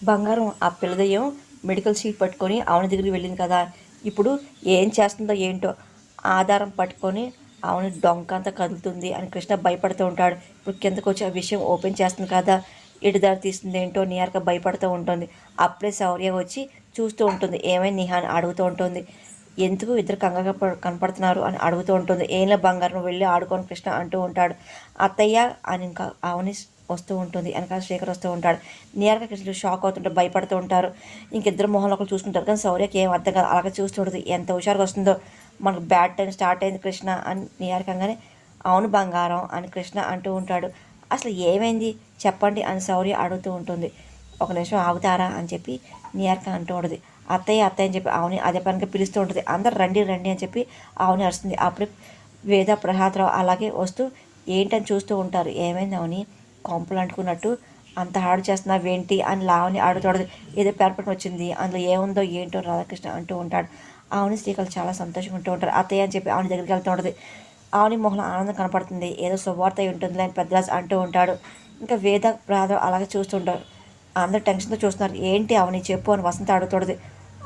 బంగారం ఆ పిల్లదయ్యం medical sheet పట్టుకొని ఆవుని దగ్గరికి వెళ్ళింది కదా. ఇప్పుడు ఏం చేస్తుందో ఏంటో ఆధారం పట్టుకొని ఆవుని డొంక అంతా కదులుతుంది అని కృష్ణ భయపడుతూ ఉంటాడు. ఇప్పుడు కిందకు వచ్చి ఆ విషయం ఓపెన్ చేస్తుంది కదా. ఇటుదారి తీస్తుంది ఏంటో నిహారిక భయపడుతూ ఉంటుంది. అప్పుడే శౌర్య వచ్చి చూస్తూ ఉంటుంది. ఏమైంది నిహా అని అడుగుతూ ఉంటుంది. ఎందుకు ఇద్దరు కంగారుగా కనపడుతున్నారు అని అడుగుతూ ఉంటుంది. ఏంలే బంగారం వెళ్ళి ఆడుకొని కృష్ణ అంటూ ఉంటాడు. అత్తయ్య అని ఇంకా ఆవుని వస్తూ ఉంటుంది. వెనకాల శేఖర్ వస్తూ ఉంటాడు. నియర్గా కృష్ణుడు షాక్ అవుతుంటారు భయపడుతూ ఉంటారు. ఇంకిద్దరు మొహంలో ఒకరు చూసుకుంటారు. కానీ శౌర్యకి ఏం అర్థం కాదు. అలాగే చూస్తుంటుంది ఎంత హుషారుగా వస్తుందో. మనకు బ్యాడ్ టైం స్టార్ట్ అయింది కృష్ణ అని నియారకంగానే అవును బంగారం అని కృష్ణ అంటూ ఉంటాడు. అసలు ఏమైంది? చెప్పండి అని శౌర్య అడుగుతూ ఉంటుంది. ఒక నిమిషం ఆగుతారా? అని చెప్పి నియార్క అంటూ ఉంటుంది. అత్తయ్య అత్తయ్య అని చెప్పి ఆవుని అదే పనిగా పిలుస్తూ ఉంటుంది. అందరు రండి రండి అని చెప్పి ఆవుని అరుస్తుంది. అప్పుడు వేద ప్రసాదరావు అలాగే వస్తూ ఏంటని చూస్తూ ఉంటారు? ఏమైంది అవని కొంపలు అంటుకున్నట్టు అంత హాడు చేస్తున్నావు ఏంటి అని లావని అడుగుతాడు ఏదో పేర్పటం వచ్చింది. అందులో ఏముందో ఏంటో రాధాకృష్ణ అంటూ ఉంటాడు. ఆవుని శ్రీకలు చాలా సంతోషంగా ఉంటూ ఉంటారు. అత్తయ్య అని చెప్పి ఆవుని దగ్గరికి వెళ్తూ ఉంటుంది. ఆవుని మొహంలో ఆనందం కనపడుతుంది. ఏదో శుభవార్త ఉంటుంది అని పెద్దరాజు అంటూ ఉంటాడు. ఇంకా వేద ప్రాధం అలాగే చూస్తుంటారు అందరూ టెన్షన్తో చూస్తున్నారు. ఏంటి ఆవుని చెప్పు అని వసంత అడుగుతుంది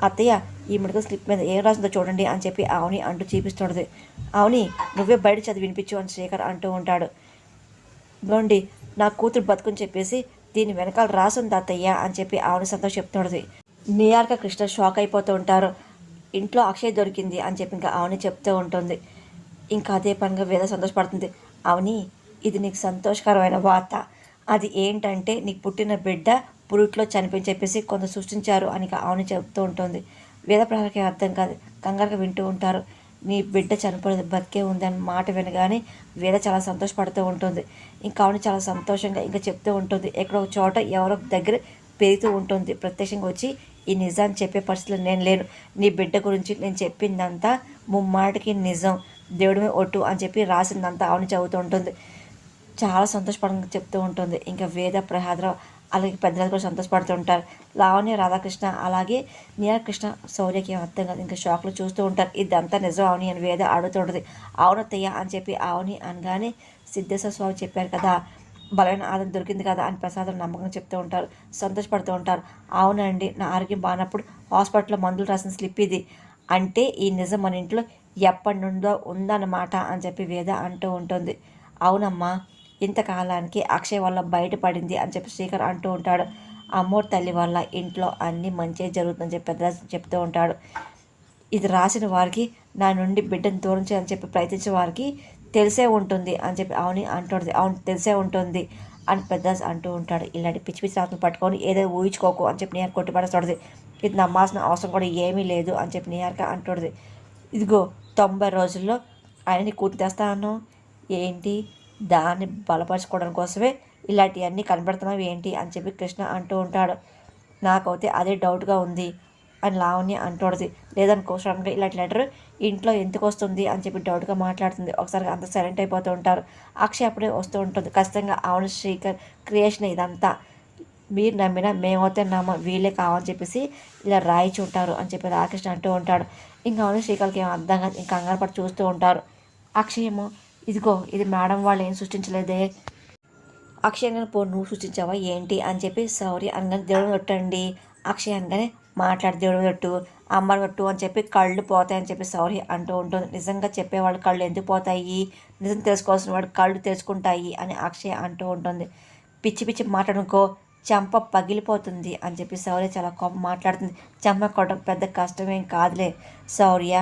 అత్తయ్య ఈ మెడికల్ స్లిప్ మీద ఏం రాసిందో చూడండి అని చెప్పి ఆవుని అంటూ చూపిస్తుంటుంది. అవుని నువ్వే బయట చదివి వినిపించు అని శేఖర్ అంటూ ఉంటాడు. ఇదిగోండి నా కూతురు బతుకుని చెప్పేసి దీని వెనకాల రాసుంది అత్తయ్య అని చెప్పి ఆవిడ సంతోషం చెప్తుండదు నియార్క కృష్ణ షాక్ అయిపోతూ ఉంటారు. ఇంట్లో అక్షయ్ దొరికింది అని చెప్పి ఇంకా ఆవుని చెప్తూ ఉంటుంది. ఇంకా అదే పనిగా వేద సంతోషపడుతుంది. అవని ఇది నీకు సంతోషకరమైన వార్త. అది ఏంటంటే నీకు పుట్టిన బిడ్డ పురుట్లో చనిపోయి చెప్పేసి కొంత సృష్టించారు అని ఇక ఆవుని చెప్తూ ఉంటుంది. వేద ప్రజలకి అర్థం కాదు. కంగారుగా వింటూ ఉంటారు. నీ బిడ్డ చనిపోలేదు బతికే ఉంది అని మాట వినగానే వేద చాలా సంతోషపడుతూ ఉంటుంది. ఇంకా ఆవిడ చాలా సంతోషంగా ఇంకా చెప్తూ ఉంటుంది. ఎక్కడో ఒక చోట ఎవరో దగ్గర పెరుగుతూ ఉంటుంది. ప్రత్యక్షంగా వచ్చి ఈ నిజాన్ని చెప్పే పరిస్థితిలో నేను లేను. నీ బిడ్డ గురించి నేను చెప్పిందంతా ముమ్మాటికి నిజం. దేవుడిమే ఒట్టు అని చెప్పి రాసిందంతా ఆవిడ చదువుతూ ఉంటుంది. చాలా సంతోషపడంగా చెప్తూ ఉంటుంది. ఇంకా వేద ప్రహాదరావు అలాగే పెద్దలు కూడా సంతోషపడుతూ ఉంటారు లావణ్య రాధాకృష్ణ అలాగే నీలకృష్ణ శౌర్యకి అర్థం కాదు. ఇంకా షాక్లో చూస్తూ ఉంటారు. ఇదంతా నిజం అవని అని వేద అడుగుతుంటుంది అవునత్తయ్య అని చెప్పి అవుని అనగానే సిద్ధేశ్వర స్వామి చెప్పారు కదా బలమైన ఆదం దొరికింది కదా అని ప్రసాదం నమ్మకం చెప్తూ ఉంటారు. సంతోషపడుతూ ఉంటారు. అవునండి నా ఆరోగ్యం బాగున్నప్పుడు హాస్పిటల్లో మందులు రాసిన స్లిప్ ఇది. అంటే ఈ నిజం మన ఇంట్లో ఎప్పటి నుండో ఉందన్నమాట అని చెప్పి వేద అంటూ ఉంటుంది. అవునమ్మా. ఇంతకాలానికి అక్షయ్ వల్ల బయటపడింది అని చెప్పి శ్రీకర్ అంటూ ఉంటాడు. అమ్మోర్ తల్లి వల్ల ఇంట్లో అన్నీ మంచిగా జరుగుతుందని చెప్పి పెద్ద చెప్తూ ఉంటాడు. ఇది రాసిన వారికి నా నుండి బిడ్డను దూరం చేయాలని చెప్పి ప్రయత్నించే వారికి తెలిసే ఉంటుంది అని చెప్పి అవుని అంటుంది అవును తెలిసే ఉంటుంది అని పెద్ద అంటూ ఉంటాడు. ఇలాంటి పిచ్చి పిచ్చి రాత్రులు పట్టుకొని ఏదో ఊహించుకోకు అని చెప్పి నిహార్ కొట్టిపడేస్తుంది ఇది నమ్మాల్సిన అవసరం కూడా ఏమీ లేదు అని చెప్పి నిహార్క అంటుంది ఇదిగో తొంభై రోజుల్లో ఆయన్ని కూతురు తెస్తాను. ఏంటి? దాన్ని బలపరచుకోవడం కోసమే ఇలాంటివన్నీ కనబడుతున్నావు ఏంటి అని చెప్పి కృష్ణ అంటూ ఉంటాడు. నాకైతే అదే డౌట్గా ఉంది అని లావణ్య అంటూడది లేదనుకో సడన్గా ఇలాంటి లెటర్ ఇంట్లో ఎందుకు వస్తుంది అని చెప్పి డౌట్గా మాట్లాడుతుంది. ఒకసారి అంత సైలెంట్ అయిపోతూ ఉంటారు. అక్షయ్ అప్పుడే వస్తూ ఉంటుంది. ఖచ్చితంగా అవును శ్రీకర్ క్రియేషన్ ఇదంతా. మీరు నమ్మినా మేమైతే నమ్మ. వీళ్ళే కావని చెప్పేసి ఇలా రాయిచి ఉంటారు అని చెప్పి రాకృష్ణ అంటూ ఉంటాడు. ఇంకా అవును శ్రీకాళ్ళకి ఏమో అర్థం కాదు. ఇంకా కంగారు పడి చూస్తూ ఉంటారు. అక్షయ్ ఏమో ఇదిగో ఇది మేడం వాళ్ళు ఏం సృష్టించలేదే. అక్షయంగా పో నువ్వు సృష్టించావా ఏంటి అని చెప్పి సారీ అనగానే దేవుడు కొట్టండి అక్షయ్ అనగానే మాట్లాడి దేవుడు కొట్టు అమ్మని కొట్టు అని చెప్పి కళ్ళు పోతాయని చెప్పి సారీ అంటూ ఉంటుంది. నిజంగా చెప్పేవాళ్ళు కళ్ళు ఎందుకు పోతాయి? నిజం తెలుసుకోవాల్సిన వాడు కళ్ళు తెలుసుకుంటాయి అని అక్షయ్ అంటూ ఉంటుంది. పిచ్చి పిచ్చి మాట్లాడుకో చెంప పగిలిపోతుంది అని చెప్పి సౌర్య చాలా కోపం మాట్లాడుతుంది. చెంప కొట్టడం పెద్ద కష్టమేం కాదులే సౌర్య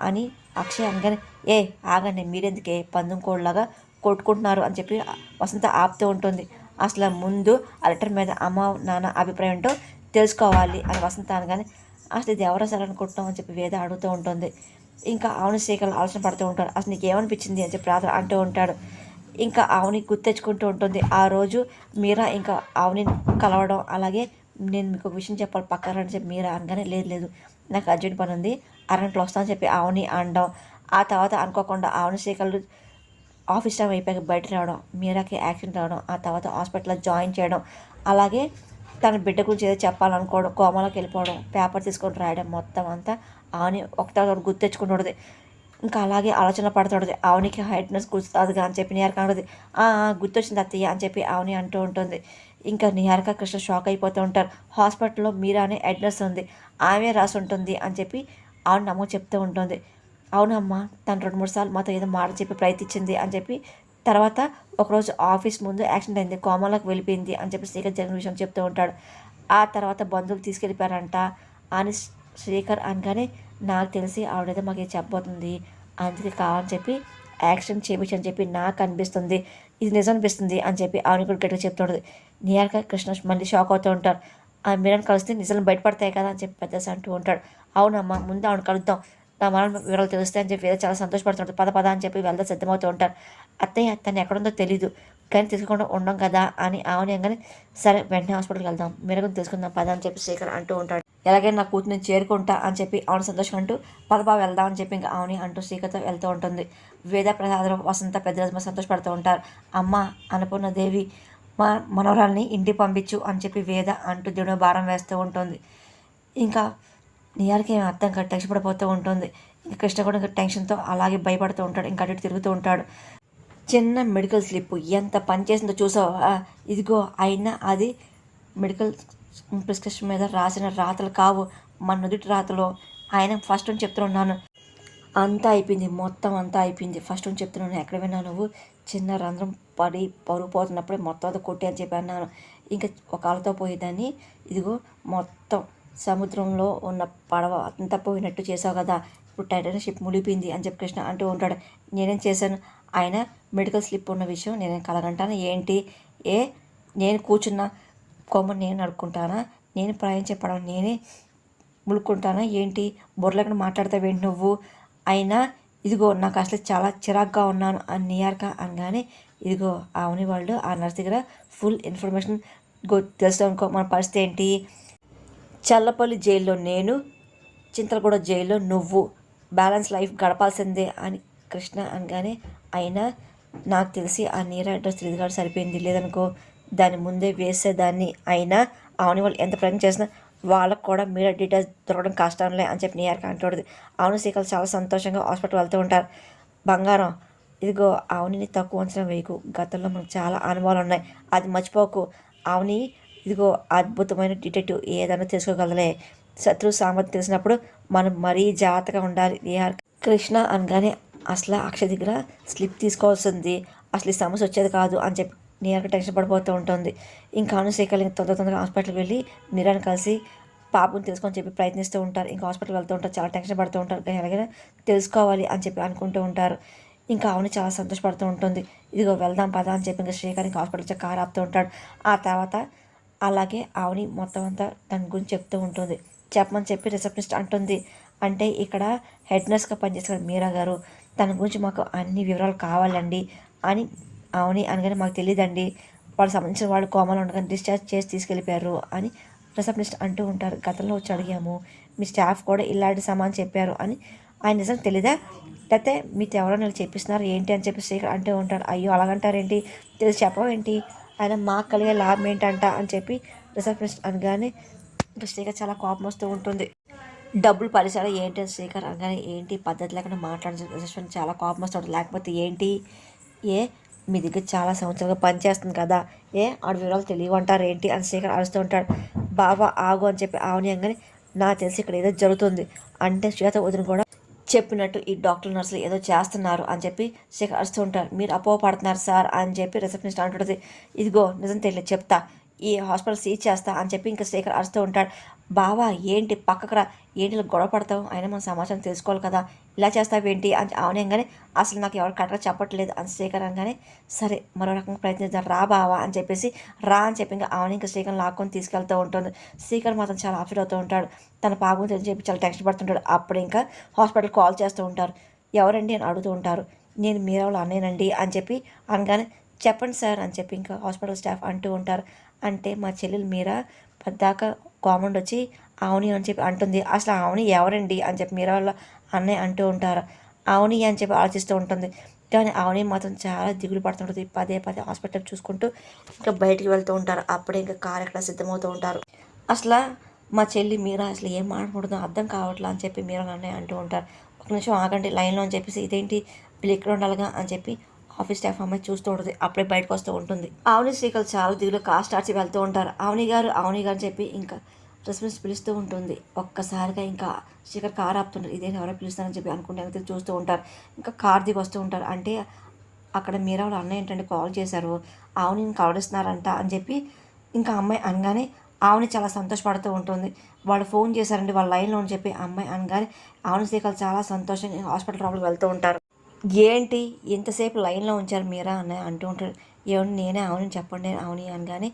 అని అక్షయ్ అనగానే ఏ ఆగండి మీరెందుకే? పందెం కోళ్ళలాగా కొట్టుకుంటున్నారు అని చెప్పి వసంత ఆపుతూ ఉంటుంది. అసలు ముందు ఆ లెటర్ మీద అమ్మ నాన్న అభిప్రాయం ఏంటో తెలుసుకోవాలి అని వసంత అనగానే అసలు ఇది ఎవరో సరే అనుకుంటున్నాం అని చెప్పి వేద అడుగుతూ ఉంటుంది. ఇంకా ఆవుని శేఖర్లు ఆలోచన పడుతూ ఉంటాడు. అసలు నీకు ఏమనిపించింది అని చెప్పి రాత్ర అంటూ ఉంటాడు. ఇంకా ఆవుని గుర్తెచ్చుకుంటూ ఉంటుంది. ఆ రోజు మీరా ఇంకా ఆవుని కలవడం అలాగే నేను మీకు ఒక విషయం చెప్పాలి పక్కన అని చెప్పి మీరా అనగానే లేదు లేదు నాకు అర్జెంట్ పని ఉంది అరగంటలో వస్తానని చెప్పి ఆవుని అనడం ఆ తర్వాత అనుకోకుండా ఆవుని శ్రీకళ్ళు ఆఫీస్ టైం అయిపోయాక బయట రావడం మీరాకి యాక్సిడెంట్ రావడం ఆ తర్వాత హాస్పిటల్లో జాయిన్ చేయడం అలాగే తన బిడ్డ గురించి ఏదో చెప్పాలనుకోవడం కోమలోకి వెళ్ళిపోవడం పేపర్ తీసుకొని రాయడం మొత్తం అంతా ఆవుని ఒక తర్వాత గుర్తు తెచ్చుకుంటుంది ఇంకా అలాగే ఆలోచన పడుతుంటుంది ఆవునికి హైట్నెస్ గుర్తుంది అని చెప్పి నిహారిక అంటుంది. గుర్తొచ్చింది అత్తయ్య అని చెప్పి ఆవుని అంటూ ఉంటుంది. ఇంకా నిహారిక కృష్ణ షాక్ అయిపోతూ ఉంటారు. హాస్పిటల్లో మీరా అనే అడ్రస్ ఉంది. ఆమె రాసి ఉంటుంది అని చెప్పి ఆవిడ నమ్మ చెప్తూ ఉంటుంది. అవునమ్మా తను రెండు మూడు సార్లు మాతో ఏదో మాట చెప్పి ప్రయత్నించింది అని చెప్పి తర్వాత ఒకరోజు ఆఫీస్ ముందు యాక్సిడెంట్ అయింది కోమలకు వెళ్ళిపోయింది అని చెప్పి శ్రీకర్ జరిగిన విషయం చెప్తూ ఉంటాడు. ఆ తర్వాత బంధువులు తీసుకెళ్ళిపోయారంట అని శ్రీకర్ అనగానే నాకు తెలిసి ఆవిడేదో మాకు చెప్పబోతుంది అందుకే కావాలని చెప్పి యాక్సిడెంట్ చేయించని చెప్పి నాకు అనిపిస్తుంది ఇది నిజం అనిపిస్తుంది అని చెప్పి ఆవిడ కూడా గట్టిగా చెప్తుంటుంది నియర్గా కృష్ణ మళ్ళీ షాక్ అవుతూ ఉంటారు. ఆ మీరని కలిస్తే నిజాలు బయటపడతాయి కదా అని చెప్పి పెద్ద అంటూ ఉంటాడు. అవునమ్మా ముందు ఆవిడ కలుద్దాం. నా మనం వివరాలు తెలుస్తాయి అని చెప్పి వేరే చాలా సంతోషపడుతుంటారు పద పద అని చెప్పి వెళ్దా సిద్ధమవుతూ ఉంటారు అత్తయ్య తను ఎక్కడుందో తెలీదు. కానీ తెలుసుకోకుండా ఉండం కదా అని ఆవనగానే సరే వెంటనే హాస్పిటల్కి వెళ్దాం. మెరుగుని తెలుసుకుందాం పద అని చెప్పి శేఖర్ అంటూ ఉంటాడు. ఎలాగైనా నా కూతురు నేను చేరుకుంటా అని చెప్పి ఆవిడ సంతోషం అంటూ పదబా వెళ్దాం అని చెప్పి ఇంకా ఆవుని అంటూ శ్రీకర్తో వెళ్తూ ఉంటుంది. వేద ప్రసాదం వసంత పెద్దరాజు సంతోషపడుతూ ఉంటారు. అమ్మ అన్నపూర్ణ దేవి మా మనవరాల్ని ఇంటికి పంపించు అని చెప్పి వేద అంటూ దేవుడు భారం వేస్తూ ఉంటుంది. ఇంకా నియాలకి ఏమి అర్థం కాదు టెన్షన్ పడిపోతూ ఉంటుంది. ఇంకా కృష్ణ కూడా ఇంకా టెన్షన్తో అలాగే భయపడుతూ ఉంటాడు ఇంకా అటు తిరుగుతూ ఉంటాడు. చిన్న మెడికల్ స్లిప్ ఎంత పని చేసిందో చూసావా? ఇదిగో అయినా అది మెడికల్ ప్రిస్క్రిప్షన్ మీద రాసిన రాతలు కావు. మన నుదుటి రాతలో ఆయన ఫస్ట్ అని చెప్తున్నాను. అంతా అయిపోయింది మొత్తం అంతా అయిపోయింది. ఫస్ట్ నుంచి చెప్తున్నాను ఎక్కడ విన్నా నువ్వు? చిన్న రంధ్రం పడి పరుగు పోతున్నప్పుడే మొత్తం అది కొట్టి అని చెప్పి అన్నాను. ఇంకా ఒక ఆలతో పోయేదాన్ని. ఇదిగో మొత్తం సముద్రంలో ఉన్న పడవ అంతా పోయినట్టు చేసావు కదా. ఇప్పుడు టైటానిక్ షిప్ మునిగిపోయింది అని చెప్పి కృష్ణ అంటూ ఉంటాడు. నేనేం చేశాను? ఆయన మెడికల్ స్లిప్ ఉన్న విషయం నేను కలగంటాను? ఏంటి? ఏ? నేను కూర్చున్న కొమ్మ నేను నడుకుంటానా నేను ప్రయాణం చెప్పడం నేనే ములుక్కుంటానా? ఏంటి? బుర్రలకు మాట్లాడతావేంటి నువ్వు? అయినా ఇదిగో నాకు అసలు చాలా చిరాగ్గా ఉన్నాను అని నియార్క అనగానే ఇదిగో అవుని వాళ్ళు ఆ నర్స్ దగ్గర ఫుల్ ఇన్ఫర్మేషన్ గో తెలుసు అనుకో మన పరిస్థితి ఏంటి? చల్లపల్లి జైల్లో నేను చింతలగూడ జైల్లో నువ్వు బ్యాలెన్స్ లైఫ్ గడపాల్సిందే అని కృష్ణ అనగానే అయినా నాకు తెలిసి ఆ నీరా అడ్రస్ తిరిగిగాడు సరిపోయింది. లేదనుకో దాని ముందే వేసేదాన్ని. అయినా అవును వాళ్ళు ఎంత ప్రయత్నం చేసినా వాళ్ళకు కూడా మీడియా డీటెయిల్స్ దొరకడం కష్టంలే అని చెప్పి నీయార్కి అంటుంది అవును సీకలు చాలా సంతోషంగా హాస్పిటల్ వెళ్తూ ఉంటారు. బంగారం ఇదిగో అవనిని తక్కువ అంచనా వేయకు. గతంలో మనకు చాలా అనుభవాలు ఉన్నాయి. అది మర్చిపోకు. ఆవుని ఇదిగో అద్భుతమైన డిటెక్టివ్ ఏదైనా తెలుసుకోగలలే. శత్రు సామర్థ్యం తెలిసినప్పుడు మనం మరీ జాగ్రత్తగా ఉండాలి. ఏఆర్ కృష్ణ అనగానే అసలు అక్షయ దగ్గర స్లిప్ తీసుకోవాల్సింది. అసలు ఈ సమస్య వచ్చేది కాదు అని చెప్పి నీరక టెన్షన్ పడిపోతూ ఉంటుంది. ఇంకా అనుశేఖర్ ఇంకా తొందర తొందరగా హాస్పిటల్కి వెళ్ళి మీరని కలిసి పాపను తెలుసుకొని చెప్పి ప్రయత్నిస్తూ ఉంటారు. ఇంకా హాస్పిటల్ వెళ్తూ ఉంటారు. చాలా టెన్షన్ పడుతూ ఉంటారు. ఎలాగైనా తెలుసుకోవాలి అని చెప్పి అనుకుంటూ ఉంటారు. ఇంకా అవును చాలా సంతోషపడుతూ ఉంటుంది. ఇదిగో వెళ్దాం పదా అని చెప్పి ఇంకా శ్రీకర్ ఇంకా హాస్పిటల్ వచ్చి కారు ఆపుతూ ఉంటాడు. ఆ తర్వాత అలాగే ఆవుని మొత్తం అంతా దాని గురించి చెప్తూ ఉంటుంది. చెప్పమని చెప్పి రిసెప్షనిస్ట్ అంటుంది. అంటే ఇక్కడ హెడ్ నర్స్గా పనిచేసిన మీరా గారు తన గురించి మాకు అన్ని వివరాలు కావాలండి అని అవుని అనగానే మాకు తెలియదండి వాళ్ళు సంబంధించిన వాళ్ళు కోమలో ఉండగానే డిశ్చార్జ్ చేసి తీసుకెళ్ళిపోయారు అని రిసెప్షనిస్ట్ అంటూ ఉంటారు. గతంలో వచ్చి అడిగాము. మీ స్టాఫ్ కూడా ఇలాంటి సమాన్ చెప్పారు అని. ఆయన నిజం తెలీదా? లేకపోతే మీతో ఎవరో నేను చెప్పిస్తున్నారు. ఏంటి అని చెప్పి శ్రీకర్ అంటూ ఉంటారు. అయ్యో అలాగంటారేంటి? తెలిసి చెప్పవేంటి ఆయన మాకు కలిగే లాభం ఏంటంట అని చెప్పి రిసెప్షనిస్ట్ అనగానే శ్రీకర్ చాలా కోపం వస్తూ ఉంటుంది. డబ్బులు పరిసర ఏంటి అని శ్రీకర్ అనగానే ఏంటి? పద్ధతి లేకుండా మాట్లాడే రిసెప్షన్ చాలా కోపం వస్తుంది లేకపోతే ఏంటి? ఏ మీ దగ్గర చాలా సంవత్సరాలుగా పనిచేస్తుంది కదా? ఏ ఆడ వివరాలు తెలియవంటారు ఏంటి? అని శేఖర్ అరుస్తూ ఉంటాడు. బాబా ఆగు అని చెప్పి ఆవనీయంగానే నా నాకు తెలిసి ఇక్కడ ఏదో జరుగుతుంది అంటే శ్వేత వదిన కూడా చెప్పినట్టు ఈ డాక్టర్ నర్సులు ఏదో చేస్తున్నారు అని చెప్పి శేఖర్ అరుస్తూ ఉంటారు మీరు అపోహ పడుతున్నారు సార్ అని చెప్పి రిసెప్షనిస్ట్ అంటుంది ఇదిగో నిజం తెలియదు చెప్తా. ఈ హాస్పిటల్ సీజ్ చేస్తా అని చెప్పి ఇంకా శేఖర్ అరుస్తూ ఉంటాడు. బావా ఏంటి పక్కకు రా ఏంటి గొడవ పడతావు? అయినా మనం సమాచారం తెలుసుకోవాలి కదా. ఇలా చేస్తావేంటి అని అవనంగానే అసలు నాకు ఎవరు కరెక్ట్గా చెప్పట్లేదు అని శేఖర్ అనగానే సరే మరో రకంగా ప్రయత్నిద్దాం రా బావా అని చెప్పేసి రా అని చెప్పి ఇంకా అవని ఇంకా శ్రీకర్ లాక్కొని తీసుకెళ్తూ ఉంటుంది. శ్రీకర్ మాత్రం చాలా అప్సెట్ అవుతూ ఉంటాడు. తన పాపం తెలిసి చెప్పి చాలా టెన్షన్ పడుతుంటాడు. అప్పుడు ఇంకా హాస్పిటల్ కాల్ చేస్తూ ఉంటారు. ఎవరండి అని అడుగుతూ ఉంటారు. నేను మీరా వాళ్ళ అని చెప్పి అనగానే చెప్పండి సార్ అని చెప్పి ఇంకా హాస్పిటల్ స్టాఫ్ అంటూ ఉంటారు. అంటే మా చెల్లెలు మీరా పద్దాక కామండ్ వచ్చి అవుని అని చెప్పి అంటుంది. అసలు అవుని ఎవరండి అని చెప్పి మీరా వాళ్ళ అన్నయ్య అంటూ ఉంటారు. అవుని అని చెప్పి ఆలోచిస్తూ ఉంటుంది. కానీ అవుని మాత్రం చాలా దిగులు పడుతుంటుంది. పదే పదే హాస్పిటల్ చూసుకుంటూ ఇంకా బయటికి వెళ్తూ ఉంటారు. అప్పుడే ఇంకా కారు ఎక్కడ సిద్ధమవుతూ ఉంటారు. అసలు మా చెల్లి మీరా అసలు ఏం మాట్లాడుతుందో అర్థం కావట్లా అని చెప్పి మీరా అన్నయ్య అంటూ ఉంటారు. ఒక నిమిషం ఆగండి లైన్లో అని చెప్పేసి ఇదేంటి? వీళ్ళు ఇక్కడ ఉండాలిగా అని చెప్పి ఆఫీస్ స్టాఫ్ అమ్మాయి చూస్తూ ఉంటుంది అప్పుడే బయటకు వస్తూ ఉంటుంది. ఆవుని శ్రీకల్ చాలా దిగులు కాస్ట్ ఆర్చి వెళ్తూ ఉంటారు. ఆవుని గారు అవని గారు అని చెప్పి ఇంకా రెస్పాన్స్ పిలుస్తూ ఉంటుంది. ఒక్కసారిగా ఇంకా శేఖర్ కార్ ఆపుతుంటారు. ఇదేం ఎవరో పిలుస్తారని చెప్పి అనుకుంటే చూస్తూ ఉంటారు. ఇంకా కార్ దిగి వస్తూ ఉంటారు. అంటే అక్కడ మీరా వాళ్ళ అన్నయ్య ఏంటంటే కాల్ చేశారు. ఆవుని కలవడిస్తున్నారంట అని చెప్పి ఇంకా అమ్మాయి అనగానే ఆవుని చాలా సంతోషపడుతూ ఉంటుంది. వాళ్ళు ఫోన్ చేశారండి వాళ్ళ లైన్లో అని చెప్పి అమ్మాయి అనగానే ఆవుని శ్రీకల్ చాలా సంతోషంగా హాస్పిటల్ లోపలికి వెళ్తూ ఉంటారు. ఏంటి ఇంతసేపు లైన్లో ఉంచారు మీరా అని అంటూ ఉంటారు ఏమని నేనే అవును చెప్పండి అవుని అనగానే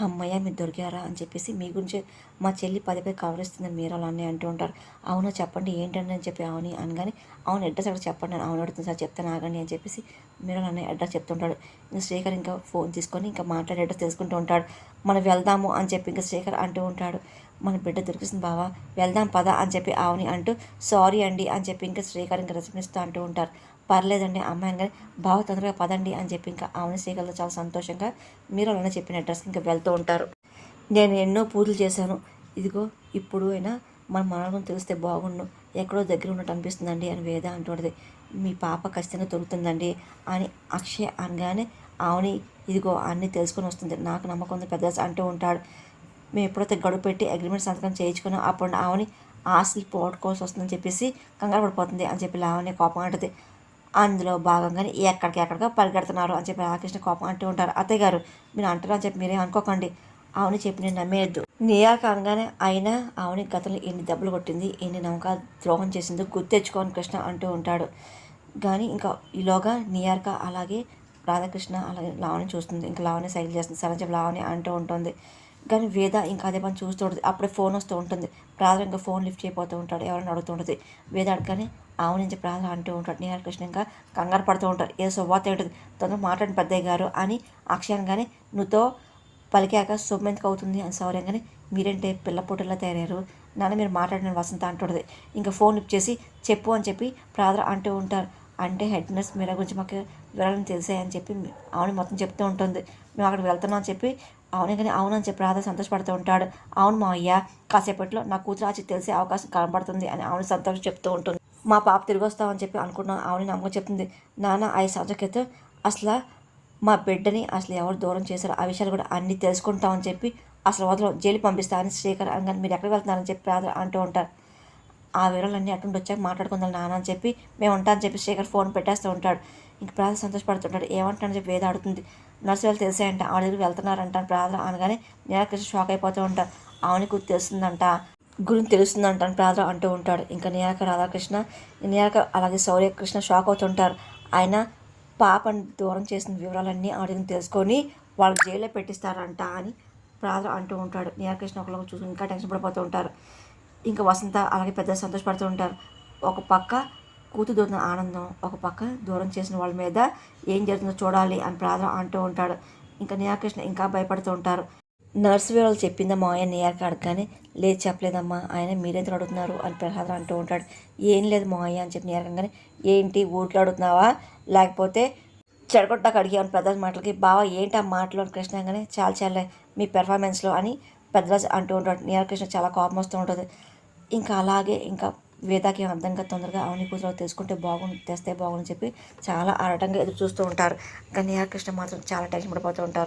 అమ్మయ్య మీరు దొరికారా? అని చెప్పేసి మీ గురించి మా చెల్లి పదే పదే ఇస్తుంది మీరు అలా అని అంటూ ఉంటారు అవునా చెప్పండి ఏంటండి? అని చెప్పి అవుని అనగానే అవును అడ్రస్ అక్కడ చెప్పండి అని అవును అడుగుతుంది సార్ చెప్తాను ఆగండి అని చెప్పేసి మీరు అనే అడ్రస్ చెప్తుంటాడు ఇంకా శ్రీకర్ ఇంకా ఫోన్ తీసుకొని ఇంకా మాట్లాడే అడ్రస్ తెలుసుకుంటూ ఉంటాడు. మనం వెళ్దాము అని చెప్పి ఇంకా శ్రీకర్ అంటూ ఉంటాడు. మన బిడ్డ దొరికిస్తుంది బావా వెళ్దాం పదా అని చెప్పి ఆవుని అంటూ సారీ అండి అని చెప్పి ఇంకా శ్రీకర్ ఇంకా రెస్పాన్స్ అంటూ ఉంటారు. పర్లేదండి అమ్మాయి కానీ బాగా తొందరగా పదండి అని చెప్పి ఇంకా ఆవుని శ్రీకర్తో చాలా సంతోషంగా మీరు అలానే చెప్పిన అడ్రస్కి ఇంకా వెళ్తూ ఉంటారు. నేను ఎన్నో పూజలు చేశాను. ఇదిగో ఇప్పుడు అయినా మన మనల్ని తెలిస్తే బాగుండు. ఎక్కడో దగ్గర ఉన్నట్టు అనిపిస్తుందండి అని వేద అంటుంటుంది. మీ పాప ఖచ్చితంగా దొరుకుతుందండి అని అక్షయ్ అనగానే ఆవుని ఇదిగో అన్నీ తెలుసుకొని వస్తుంది. నాకు నమ్మకం ఉంది పెద్ద అంటూ ఉంటాడు. మేము ఎప్పుడైతే గడువు పెట్టి అగ్రిమెంట్ సంతకం చేయించుకున్నాం అప్పుడు ఆవుని ఆశలు పోగొట్టుకోవాల్సి వస్తుందని చెప్పేసి కంగారు పడిపోతుంది అని చెప్పి లావణ్య కోపం అంటది. అందులో భాగంగానే ఎక్కడికెక్కడికో పరిగెడుతున్నారు అని చెప్పి రాధాకృష్ణ కోపం అంటూ ఉంటారు. అత్తయ్య గారు మీరు అంటారు అని చెప్పి మీరే అనుకోకండి. ఆవుని చెప్పి నేను నమ్మేయద్దు. నియాక అనగానే అయినా ఆవుని గతంలో ఎన్ని దెబ్బలు కొట్టింది ఎన్ని నమ్మకాలు ద్రోహం చేసిందో గుర్తెచ్చుకోని కృష్ణ అంటూ ఉంటాడు. కానీ ఇంకా ఈలోగా నియార్క అలాగే రాధాకృష్ణ అలాగే లావణి చూస్తుంది. ఇంకా లావణి సైకిల్ చేస్తుంది. సరే చెప్పి లావణి అంటూ ఉంటుంది. కానీ వేద ఇంకా అదే పని చూస్తూ ఉంటుంది. అప్పుడే ఫోన్ వస్తూ ఉంటుంది. ప్రాధర్ ఇంకా ఫోన్ లిఫ్ట్ చేయబోతూ ఉంటాడు. ఎవరైనా అడుగుతూ ఉంటుంది. వేద అడగానే ఆవు నుంచి ప్రాధర్ అంటూ ఉంటాడు. నీహార్ కృష్ణ ఇంకా కంగారు పడుతూ ఉంటారు ఏ శుభవార్త ఉంటుంది తొందర మాట్లాడిన పెద్దయ్య గారు అని అక్షయంగానే నువ్వుతో పలికాక శుభమెంతకు అవుతుంది? అని సౌర్యంగానే మీరంటే పిల్ల పొట్టులా తయారయ్యారు. నాన్న మీరు మాట్లాడిన వసంత అంటుంటుంది. ఇంకా ఫోన్ ఇచ్చేసి చేసి చెప్పు అని చెప్పి ప్రార్థన అంటూ ఉంటారు. అంటే హెడ్ నర్స్ మీరా గురించి మాకు వివరాలను తెలిసాయని చెప్పి ఆవుని మొత్తం చెప్తూ ఉంటుంది. మేము అక్కడికి వెళ్తున్నాం అని చెప్పి అవునే కానీ అవునని చెప్పి రాధా సంతోషపడుతూ ఉంటాడు. అవును మా అయ్య కాసేపట్లో నా కూతురు ఆచి తెలిసే అవకాశం కనబడుతుంది అని ఆవుని సంతోషం చెప్తూ ఉంటుంది. మా పాప తిరిగి వస్తామని చెప్పి అనుకున్నాం ఆవిడ నమ్మకం చెప్తుంది. నాన్న ఐదు సంవత్సరాల క్రితం అసలు మా బిడ్డని అసలు ఎవరు దూరం చేశారో ఆ విషయాలు కూడా అన్నీ తెలుసుకుంటామని చెప్పి అసలు వదలం జైలు పంపిస్తామని శ్రీకర్ అనగానే మీరు ఎక్కడికి వెళ్తున్నారని చెప్పి రాధ అంటూ ఉంటారు. ఆ వివరాలన్నీ అటువంటి వచ్చాక మాట్లాడుకుందాం నాన్న అని చెప్పి మేము ఉంటామని చెప్పి శ్రీకర్ ఫోన్ పెట్టేస్తూ ఉంటాడు. ఇంక ప్రాధ సంతోషపడుతుంటాడు. ఏమంటాడని చెప్పి వేద అడుగుతుంది. నర్సు వాళ్ళు తెలిసాయంట. ఆవిడ దగ్గరికి వెళ్తున్నారంట ప్రాధ అనగానే నిరాకృష్ణ షాక్ అయిపోతూ ఉంటాడు గుర్తు తెలుస్తుందంట. గురించి తెలుస్తుంది అని ప్రాధ అంటూ ఉంటాడు. ఇంకా నియాక రాధాకృష్ణ నియాక అలాగే సౌర్యకృష్ణ షాక్ అవుతుంటారు. ఆయన పాపను దూరం చేసిన వివరాలన్నీ ఆవిడని తెలుసుకొని వాళ్ళు జైల్లో పెట్టిస్తారంట అని ప్రాధ అంటూ ఉంటాడు. నియాకృష్ణ ఒకళ్ళకి చూసి ఇంకా టెన్షన్ పడిపోతూ ఉంటారు. ఇంకా వసంత అలాగే పెద్ద సంతోషపడుతూ ఉంటారు. ఒక పక్క కూతు దూరిన ఆనందం ఒక పక్క దూరం చేసిన వాళ్ళ మీద ఏం జరుగుతుందో చూడాలి అని ప్రార్థన అంటూ ఉంటాడు. ఇంకా నియాకృష్ణ ఇంకా భయపడుతూ ఉంటారు. నర్సు వివరాలు చెప్పిందమ్మా ఆయన నియాక అడగగానే లేదు చెప్పలేదమ్మా ఆయన మీరెందుకు అడుగుతున్నారు అని ప్రసాద్ అంటూ ఉంటాడు. ఏం లేదు మా అయ్య అని చెప్పి నేరకంగానే ఏంటి ఊరికి అడుగుతున్నావా? లేకపోతే చెడగొట్టాక అడిగాను పెద్ద మాటలకి బావా ఏంటి ఆ మాటలు అని కృష్ణ కానీ చాలా చాలా మీ పెర్ఫార్మెన్స్లో అని పెద్దరాజు అంటూ ఉంటాడు. నియాకృష్ణ చాలా కోపం వస్తూ ఉంటుంది. ఇంకా అలాగే ఇంకా వేదాకి అర్థంగా తొందరగా అవని కూతురు తెలుసుకుంటే బాగుంది తెస్తే బాగుంది చెప్పి చాలా ఆడటంగా ఎదురు చూస్తూ ఉంటారు. కానీ కృష్ణ మాత్రం చాలా టెన్షన్ పడిపోతూ ఉంటారు.